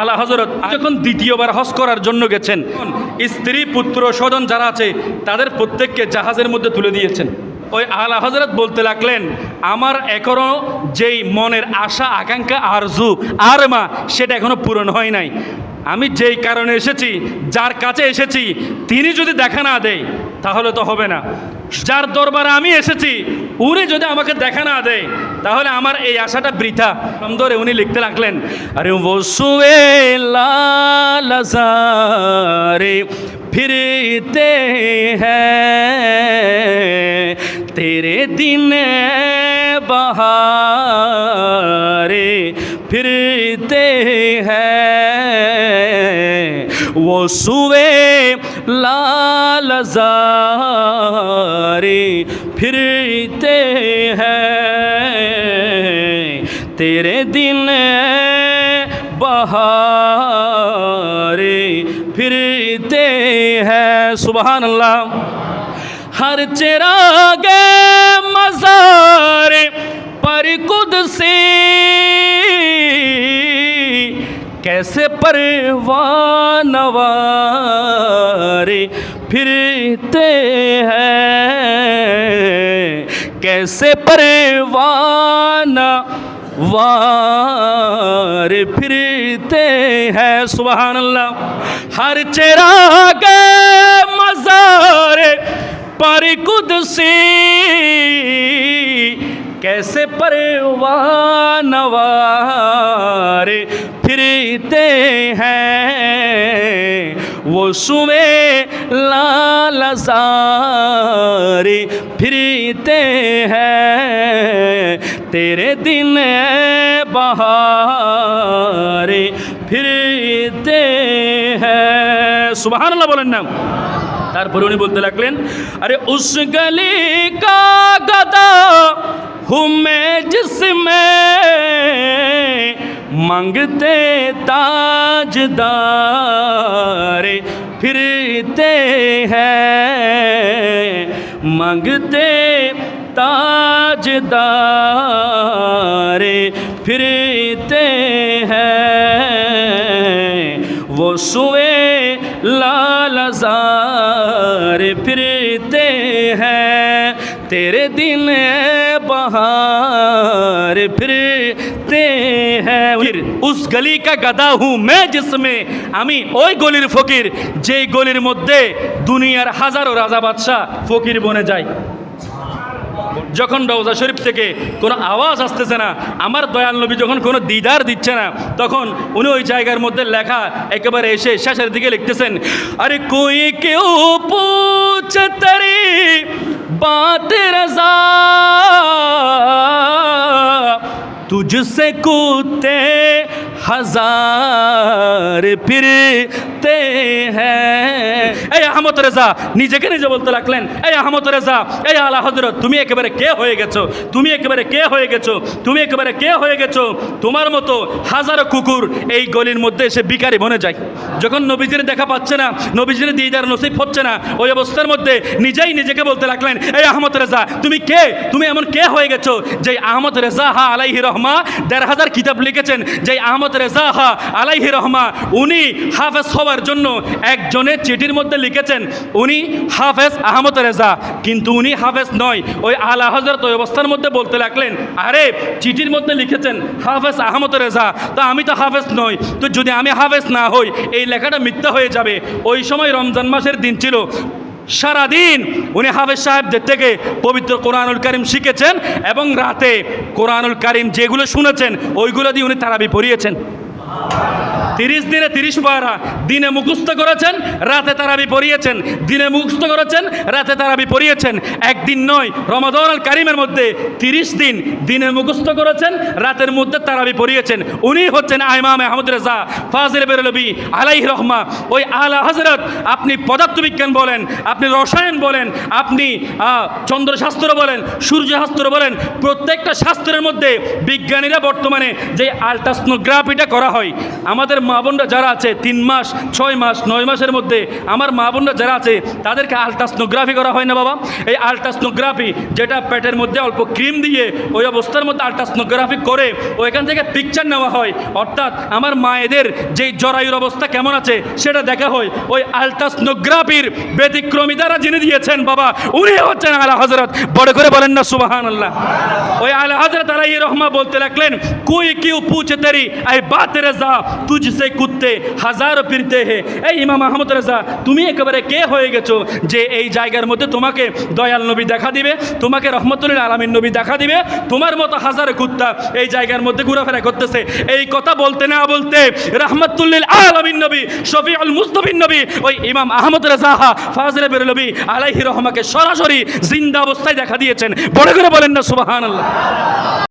আলা হজরত যখন দ্বিতীয়বার হজ করার জন্য গেছেন, স্ত্রী, পুত্র, স্বজন যারা আছে, তাদের প্রত্যেককে জাহাজের মধ্যে তুলে দিয়েছেন। ওই আলা হজরত বলতে লাগলেন, আমার এখনও যেই মনের আশা, আকাঙ্ক্ষা, আরজু আর মা সেটা এখনও পূরণ হয় নাই। আমি যেই কারণে এসেছি, যার কাছে এসেছি, তিনি যদি দেখা না দেয়, তাহলে তো হবে না। যার দরবারে আমি এসেছি উনি যদি আমাকে দেখা না দেয়, তাহলে আমার এই আশাটা বৃথা। ধরে উনি লিখতে লাগলেন, আরে বসুয়ে লালাজারে ফিরতে হ্যাঁ, হেরে দিন বহারে ফিরতে হ্যাঁ, হুয়ে লালাজারে پھرتے ہیں۔ تیرے دن بہار پھرتے ہیں۔ سبحان اللہ۔ ہر چراغ مزار پر قد سے کیسے پروانوار پھرتے ہیں۔ کیسے پروانہ وار پھرتے ہیں۔ سبحان اللہ۔ ہر چراغ مزار پر قدسی۔ کیسے پروانوار پھرتے ہیں۔ وہ سوے لال سارے پھرتے ہیں۔ تیرے دن بہارے پھرتے ہیں۔ سبحان اللہ بولن نام۔ তারপরে উনি বলতে লাগলেন ارے اس گلی کا গদা ہمیں جس میں مانگتے تاجدار، پھرتے ہیں۔ مانگتے تاجدار، پھرتے ہیں۔ وہ سوئے لال زار پھرتے ہیں۔ تیرے دن بہار، پھرتے উস গলি কা গাদা হু মে জিসমে আমি ওই গলির ফকির, যেই গলির মধ্যে দুনিয়ার হাজারো রাজা বাদশাহ ফকির বনে যায়। যখন রওজা শরীফ থেকে কোনো আওয়াজ আসতেছে না, আমার দয়াল নবী যখন কোনো দিদার দিচ্ছে না, তখন উনি ওই জায়গার মধ্যে লেখা একেবারে এসে শেষের দিকে লিখতেছেন, আরে কই কেউ পুচতারে বাত তুঝসে কুতে হাজার ফিরতে হ্যাঁ। এই আহমদ রেজা, নিজেকে নিজে বলতে লাগলেন, এই আহমদ রেজা, এই আলা হজরত তুমি একেবারে কে হয়ে গেছো? তুমি একেবারে কে হয়ে গেছো? তুমি একেবারে কে হয়ে গেছো? তোমার মতো হাজারো কুকুর এই গলির মধ্যে এসে বিকারি বনে যায়। যখন নবীজির দেখা পাচ্ছে না, নবীজির দিদার নসিব হচ্ছে না, ওই অবস্থার মধ্যে নিজেই নিজেকে বলতে লাগলেন, এই আহমদ রেজা, তুমি কে? তুমি এমন কে হয়ে গেছো? যে আহমদ রেজা হা আলাইহি রহমা দেড় হাজার কিতাব লিখেছেন যে আহমদ রেজা হা আলাইহি রহমা, উনি হাফেজ হওয়ার জন্য একজনের চিঠির মধ্যে লিখেছেন, উনি হাফেজ আহমদ রেজা, কিন্তু উনি হাফেজ নয়। ওই আলা হজরত ওই অবস্থার মধ্যে বলতে লাগলেন, আরে চিঠির মধ্যে লিখেছেন, হাফেজ আহমদ রেজা, তা আমি তো হাফেজ নই, তো যদি আমি হাফেজ না হই, এই লেখাটা মিথ্যা হয়ে যাবে। ওই সময় রমজান মাসের দিন ছিল সারাদিন উনি হাফেজ সাহেবদের থেকে পবিত্র কোরআনুল করিম শিখেছেন এবং রাতে কোরআনুল করিম যেগুলো শুনেছেন, ওইগুলো দিয়ে উনি তারাবি পড়িয়েছেন। তিরিশ দিনে তিরিশ পারা দিনে মুখস্থ করেছেন, রাতে তারাবি পড়িয়েছেন। দিনে মুখস্থ করেছেন, রাতে তারাবি পড়িয়েছেন। একদিন নয়, রমাদন আল কারিমের মধ্যে তিরিশ দিন দিনে মুখস্থ করেছেন, রাতের মধ্যে তারাবি পড়িয়েছেন। উনি হচ্ছেন আইমাম আহমদ রেজা, ফাজিল বেরলবি আলাই রহমা। ওই আলা হজরত আপনি পদার্থবিজ্ঞান বলেন, আপনি রসায়ন বলেন, আপনি চন্দ্রশাস্ত্র বলেন, সূর্যশাস্ত্র বলেন, প্রত্যেকটা শাস্ত্রের মধ্যে বিজ্ঞানীরা বর্তমানে যে আলট্রাসনোগ্রাফিটা করা হয়, আমাদের মা বোনরা যারা আছে, তিন মাস, ছয় মাস, নয় মাসের মধ্যে আমার মা বোনরা যারা আছে, তাদেরকে আলট্রাসনোগ্রাফি করা হয় না বাবা? এই আলট্রাসনোগ্রাফি যেটা পেটের মধ্যে অল্প ক্রিম দিয়ে ওই অবস্থার মধ্যে আলট্রাসনোগ্রাফি করে ওইখান থেকে পিকচার নেওয়া হয়। অর্থাৎ আমার মায়েদের যেই জরায়ুর অবস্থা কেমন আছে, সেটা দেখা হয়। ওই আলট্রাসনোগ্রাফির ব্যতিক্রমী দ্বারা যিনি দিয়েছেন বাবা, উনি হচ্ছেন আলা হজরত বড় করে বলেন না সুবাহান আল্লাহ ওই আলা হজরত আলাই রহমা বলতে লাগলেন, কুই কিউ পুছে তেরি, আই বাত রেজা তুঝসে কুত্তে, হাজারো ফিরতে হে। এই ইমাম আহমদ রেজা, তুমি একেবারে কে হয়ে গেছো যে এই জায়গার মধ্যে তোমাকে দয়াল নবী দেখা দিবে, তোমাকে রহমতুল্লাহ আলমিন নবী দেখা দিবে? তোমার মতো হাজার কুত্তা এই জায়গার মধ্যে ঘোরাফেরা করতেছে। এই কথা বলতে না বলতে রহমতুল্লিল আলমিন নবী শফি আল মুস্তফিন নবী, ওই ইমাম আহমদ রেজাহা ফাজলে বেরলবি আলাইহি রহমাকে সরাসরি জিন্দা অবস্থায় দেখা দিয়েছেন। বড় করে বলেন না সুবাহান আল্লাহ